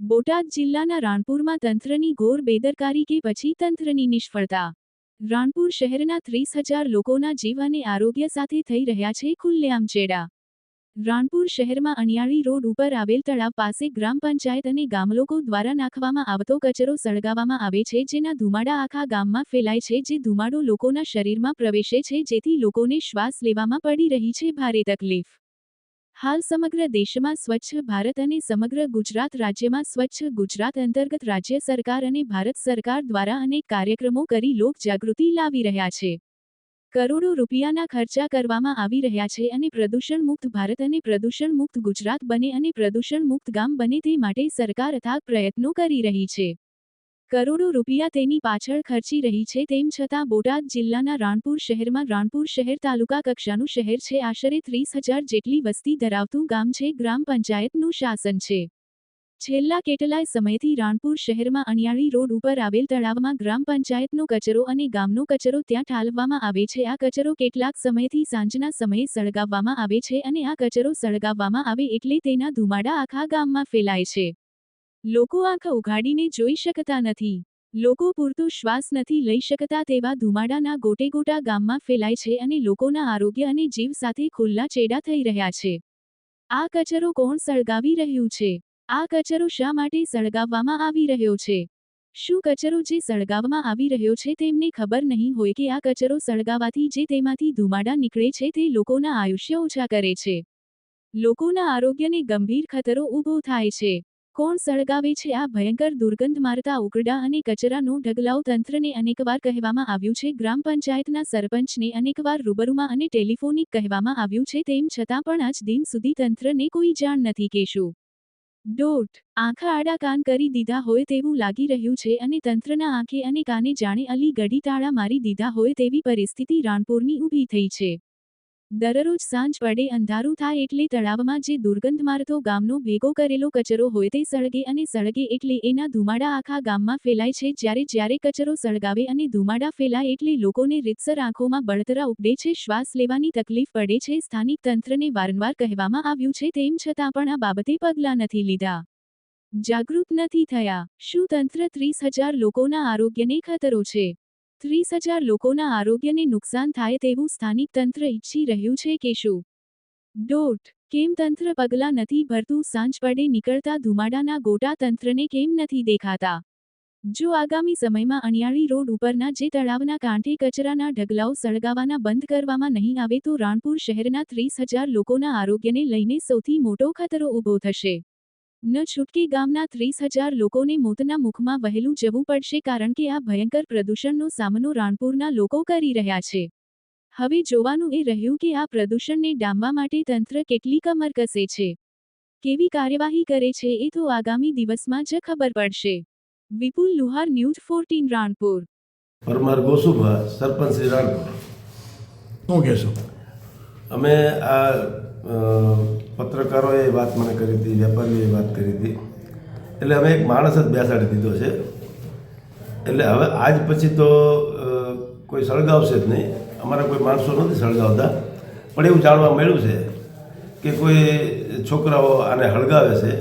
બોટાદ જિલ્લાના રાણપુરમાં તંત્રની ઘોર બેદરકારી કે પછી તંત્રની નિષ્ફળતા. રાણપુર શહેરના ત્રીસ હજાર લોકોના જીવ અને આરોગ્ય સાથે થઈ રહ્યા છે ખુલ્લેઆમ ચેડા. રાણપુર શહેરમાં અણિયાળી રોડ ઉપર આવેલ તળાવ પાસે ગ્રામ પંચાયત અને ગામલોકો દ્વારા નાખવામાં આવતો કચરો સળગાવવામાં આવે છે જેના ધુમાડા આખા ગામમાં ફેલાય છે જે ધુમાડો લોકોના શરીરમાં પ્રવેશે છે જેથી લોકોને શ્વાસ લેવામાં પડી રહી છે ભારે તકલીફ. હાલ સમગ્ર દેશમાં સ્વચ્છ ભારત અને સમગ્ર ગુજરાત રાજ્યમાં સ્વચ્છ ગુજરાત અંતર્ગત રાજ્ય સરકાર અને ભારત સરકાર દ્વારા અનેક કાર્યક્રમો કરી લોક જાગૃતિ લાવી રહ્યા છે. કરોડો રૂપિયાના ખર્ચા કરવામાં આવી રહ્યા છે અને પ્રદૂષણ મુક્ત ભારત અને પ્રદૂષણ મુક્ત ગુજરાત બને અને પ્રદૂષણ મુક્ત ગામ બને તે માટે સરકાર અથાગ પ્રયત્નો કરી રહી છે. કરોડો રૂપિયા તેની પાછળ ખર્ચી રહી છે, તેમ છતાં બોટાદ જિલ્લાના રાણપુર શહેરમાં રાણપુર શહેર તાલુકા કક્ષાનું શહેર છે, આશરે ત્રીસ હજાર જેટલી વસ્તી ધરાવતું ગામ છે, ગ્રામ પંચાયતનું શાસન છે. છેલ્લા કેટલાય સમયથી રાણપુર શહેરમાં અણિયાળી રોડ ઉપર આવેલ તળાવમાં ગ્રામ પંચાયતનો કચરો અને ગામનો કચરો ત્યાં ઠાલવવામાં આવે છે, આ કચરો કેટલાક સમયથી સાંજના સમયે સળગાવવામાં આવે છે અને આ કચરો સળગાવવામાં આવે એટલે તેના ધુમાડા આખા ગામમાં ફેલાય છે. લોકો આંખ ઉઘાડીને જોઈ શકતા નથી. લોકો પૂરતો શ્વાસ નથી લઈ શકતા તેવા ધુમાડાના ગોટેગોટા ગામમાં ફેલાય છે અને લોકોના આરોગ્ય અને જીવ સાથે ખુલ્લા ચેડા થઈ રહ્યા છે. આ કચરો કોણ સળગાવી રહ્યું છે? આ કચરો શા માટે સળગાવવામાં આવી રહ્યો છે? શું કચરો જે સળગાવવામાં આવી રહ્યો છે તેમને ખબર નહીં હોય કે આ કચરો સળગાવાથી જે તેમાંથી ધુમાડા નીકળે છે તે લોકોના આયુષ્ય ઓછા કરે છે. લોકોના આરોગ્યને ગંભીર ખતરો ઊભો થાય છે. કોણ સળગાવે છે આ ભયંકર દુર્ગંધ મારતા ઉકરડા અને કચરાનું ઢગલાઉ તંત્રને અનેકવાર કહેવામાં આવ્યું છે. ગ્રામ પંચાયતના સરપંચને અનેકવાર રૂબરૂમાં અને ટેલિફોનિક કહેવામાં આવ્યું છે. તેમ છતાં પણ આજ દિન સુધી તંત્રને કોઈ જાણ નથી કેશું ડોટ આંખા આડા કાન કરી દીધા હોય તેવું લાગી રહ્યું છે અને તંત્રના આંખે અને કાને જાણે અલી ગઢી તાળા મારી દીધા હોય તેવી પરિસ્થિતિ રાણપુરની ઊભી થઈ છે. દરરોજ સાંજ પડે અંધારું થાય એટલે તળાવમાં જે દુર્ગંધ મારતો ગામનો ભેગો કરેલો કચરો હોય તે સળગે અને સળગે એટલે એના ધુમાડા આખા ગામમાં ફેલાય છે. જ્યારે જ્યારે કચરો સળગાવે અને ધુમાડા ફેલાય એટલે લોકોને રીતસર આંખોમાં બળતરા ઉપડે છે. શ્વાસ લેવાની તકલીફ પડે છે. સ્થાનિક તંત્રને વારંવાર કહેવામાં આવ્યું છે તેમ છતાં પણ આ બાબતે પગલાં નથી લીધા. જાગૃત નથી થયા. શું તંત્ર ત્રીસ હજાર લોકોના આરોગ્યને ખતરો છે? ત્રીસ હજાર લોકોના આરોગ્યને નુકસાન થાય તેવું સ્થાનિક તંત્ર ઈચ્છી રહ્યું છે કે શું? ડોટ. કેમ તંત્ર પગલાં નથી ભરતું? સાંજ પડે નીકળતા ધુમાડાના ગોટા તંત્રને કેમ નથી દેખાતા? જો આગામી સમયમાં અણિયાળી રોડ ઉપરના જે તળાવના કાંઠે કચરાના ઢગલાઓ સળગાવાના બંધ કરવામાં નહીં આવે તો રાણપુર શહેરના ત્રીસ હજાર લોકોના આરોગ્યને લઈને સૌથી મોટો ખતરો ઊભો થશે. ન છૂટકે ગામના ત્રીસ હજાર લોકોને મોતના મુખમાં વહેલું જવું પડશે કારણ કે આ ભયંકર પ્રદૂષણનો સામનો રાણપુરના લોકો કરી રહ્યા છે. હવે જોવાનું એ રહ્યું કે આ પ્રદૂષણને ડામવા માટે તંત્ર કેટલી કમર કસે છે. કેવી કાર્યવાહી કરે છે એ તો આગામી દિવસમાં જ ખબર પડશે. Vipul Luhar news fourteen Ranpur. Parmar Gosubha sarpanch Shri Ranpur. શું કહેશો? અમે આ પત્રકારોએ વાત મને કરી હતી વેપારીઓએ વાત કરી હતી. એટલે અમે એક માણસ જ બેસાડી દીધો છે. એટલે હવે આજ પછી તો કોઈ સળગાવશે જ નહીં. અમારા કોઈ માણસો નથી સળગાવતા. પણ એવું જાણવા મળ્યું છે કે કોઈ છોકરાઓ આને હળગાવે છે.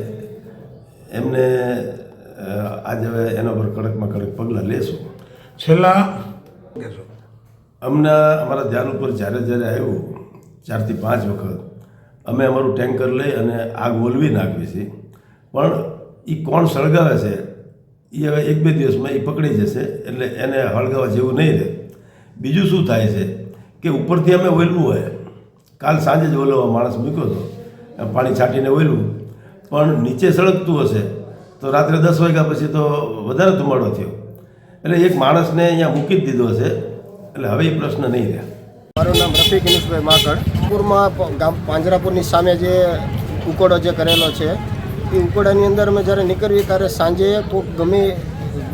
એમને આજે હવે એના પર કડકમાં કડક પગલાં લેશું. છેલ્લા અમને અમારા ધ્યાન ઉપર જ્યારે જ્યારે આવ્યું ચારથી પાંચ વખત અમે અમારું ટેન્કર લઈ અને આગ ઓલવી નાખવી છે. પણ એ કોણ સળગાવે છે? એ હવે એક બે દિવસમાં એ પકડી જશે, એટલે એને હળગાવા જેવું નહીં રહે. બીજું શું થાય છે કે ઉપરથી અમે ઓલવું હોય. કાલ સાંજે જ ઓલવા માણસ મૂક્યો હતો. પાણી છાંટીને ઓલવું પણ નીચે સળગતું હશે, તો રાત્રે દસ વાગ્યા પછી તો વધારે ધુમાડો થયો. એટલે એક માણસને અહીંયા મૂકી જ દીધો હશે. એટલે હવે એ પ્રશ્ન નહીં રહે. મારું નામ રફીક ઇનુસભાઈ માકડ. પૂરમાં ગામ પાંજરાપુરની સામે જે ઉકોડો જે કરેલો છે, એ ઉકોડાની અંદર અમે જ્યારે નીકળીએ ત્યારે સાંજે કોઈક ગમે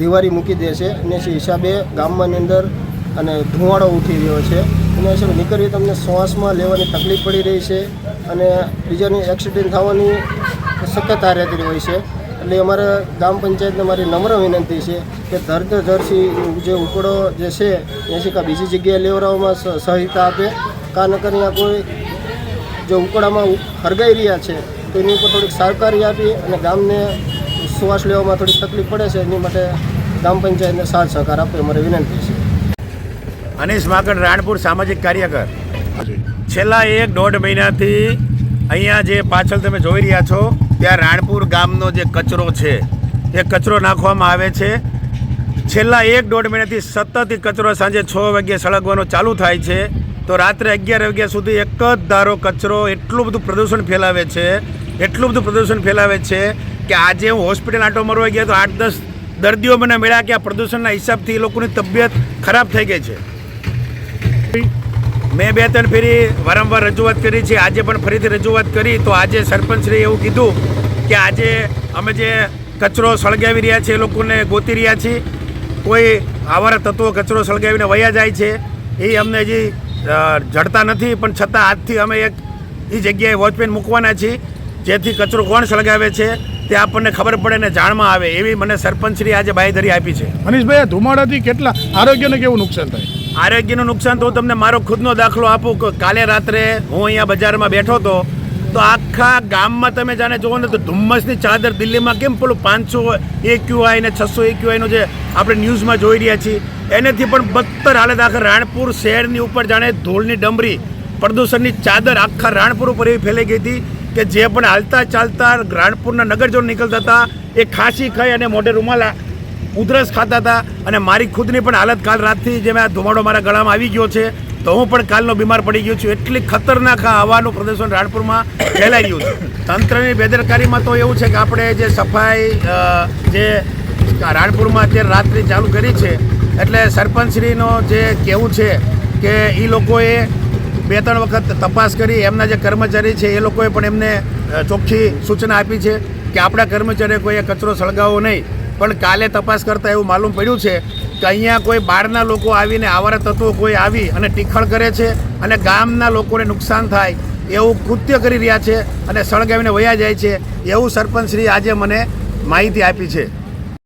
દિવાળી મૂકી દે છે અને એ હિસાબે ગામમાંની અંદર અને ધુવાડો ઉઠી રહ્યો છે. અને હિસાબે નીકળીએ તમને શ્વાસમાં લેવાની તકલીફ પડી રહી છે અને બીજાની એક્સિડન્ટ થવાની શક્યતા રહેતી હોય છે. એટલે અમારે ગ્રામ પંચાયતને મારી નમ્ર વિનંતી છે કે ધરત ધરસી જે ઉકળો જે છે, એ કાં બીજી જગ્યાએ લેવડાવવામાં સહાયતા આપે. કારણ ન કરી આ કોઈ જે ઉકળામાં હરગાઈ રહ્યા છે, તો એની ઉપર થોડીક સરકારી આપી અને ગામને શ્વાસ લેવામાં થોડી તકલીફ પડે છે, એની માટે ગ્રામ પંચાયતને સાથ સહકાર આપે અમારી વિનંતી છે. અનીશ માકડ, રાણપુર સામાજિક કાર્યકર. છેલ્લા એક દોઢ મહિનાથી અહીંયા જે પાછળ તમે જોઈ રહ્યા છો ત્યાં રાણપુર ગામનો જે કચરો છે, એ કચરો નાખવામાં આવે છે. છેલ્લા એક દોઢ મહિનાથી સતત એ કચરો સાંજે છ વાગ્યે સળગવાનો ચાલુ થાય છે. તો રાત્રે અગિયાર વાગ્યા સુધી એક જ ધારો કચરો એટલું બધું પ્રદૂષણ ફેલાવે છે, એટલું બધું પ્રદૂષણ ફેલાવે છે કે આજે હું હોસ્પિટલ આંટો મરવા ગયા તો આઠ દસ દર્દીઓ મને મળ્યા કે આ પ્રદૂષણના હિસાબથી એ લોકોની તબિયત ખરાબ થઈ ગઈ છે. મેં બે ત્રણ ફેરી વારંવાર રજૂઆત કરી છે. આજે પણ ફરીથી રજૂઆત કરી. તો આજે સરપંચશ્રીએ એવું કીધું કે આજે અમે જે કચરો સળગાવી રહ્યા છીએ એ લોકોને ગોતી રહ્યા છીએ. કોઈ આવારા તત્વો કચરો સળગાવીને વયા જાય છે. એ અમને હજી જડતા નથી. પણ છતાં આજથી અમે એક એ જગ્યાએ વોચમેન મૂકવાના છીએ. જેથી કચરો કોણ સળગાવે છે તે આપણને ખબર પડે ને જાણમાં આવે. એવી મને સરપંચશ્રી આજે બાંયધરી આપી છે. મનીષભાઈ ધુમાડાથી કેટલા આરોગ્યને કેવું નુકસાન થાય? આરોગ્યનું નુકસાન તો હું તમને મારો ખુદનો દાખલો આપું કે કાલે રાત્રે હું અહીંયા બજારમાં બેઠો હતો, તો આખા ગામમાં તમે જાણે જુઓ ને તો ધુમ્મસની ચાદર દિલ્હીમાં કેમ પેલું પાંચસો એક્યુઆઈ ને છસો એક્યુઆઈનું જે આપણે ન્યૂઝમાં જોઈ રહ્યા છીએ, એનાથી પણ બદતર હાલત આખા રાણપુર શહેરની ઉપર જાણે ધૂળની ડમરી, પ્રદૂષણની ચાદર આખા રાણપુર ઉપર એવી ફેલાઈ ગઈ હતી કે જે પણ હાલતા ચાલતા રાણપુરના નગરજનો નીકળતા હતા, એ ખાંસી ખાઈ અને મોઢે રૂમાલ ઉધરસ ખાતા હતા અને મારી ખુદની પણ હાલત કાલ રાતથી જે આ ધુમાડો મારા ગળામાં આવી ગયો છે, તો હું પણ કાલનો બીમાર પડી ગયો છું. એટલી ખતરનાક આ હવાનું પ્રદૂષણ રાણપુરમાં ફેલાઈ રહ્યું છે. તંત્રની બેદરકારીમાં તો એવું છે કે આપણે જે સફાઈ જે રાણપુરમાં અત્યારે રાત્રિ ચાલુ કરી છે, એટલે સરપંચશ્રીનો જે કહેવું છે કે એ લોકોએ બે ત્રણ વખત તપાસ કરી, એમના જે કર્મચારી છે, એ લોકોએ પણ એમને ચોખ્ખી સૂચના આપી છે કે આપણા કર્મચારીએ કોઈએ કચરો સળગાવવો નહીં. પણ કાલે તપાસ કરતાં એવું માલુમ પડ્યું છે કે અહીંયા કોઈ બહારના લોકો આવીને આવારા તત્વો કોઈ આવી અને ટીખળ કરે છે અને ગામના લોકોને નુકસાન થાય એવું કૃત્ય કરી રહ્યા છે અને સળગાવીને વયા જાય છે એવું સરપંચશ્રી આજે મને માહિતી આપી છે.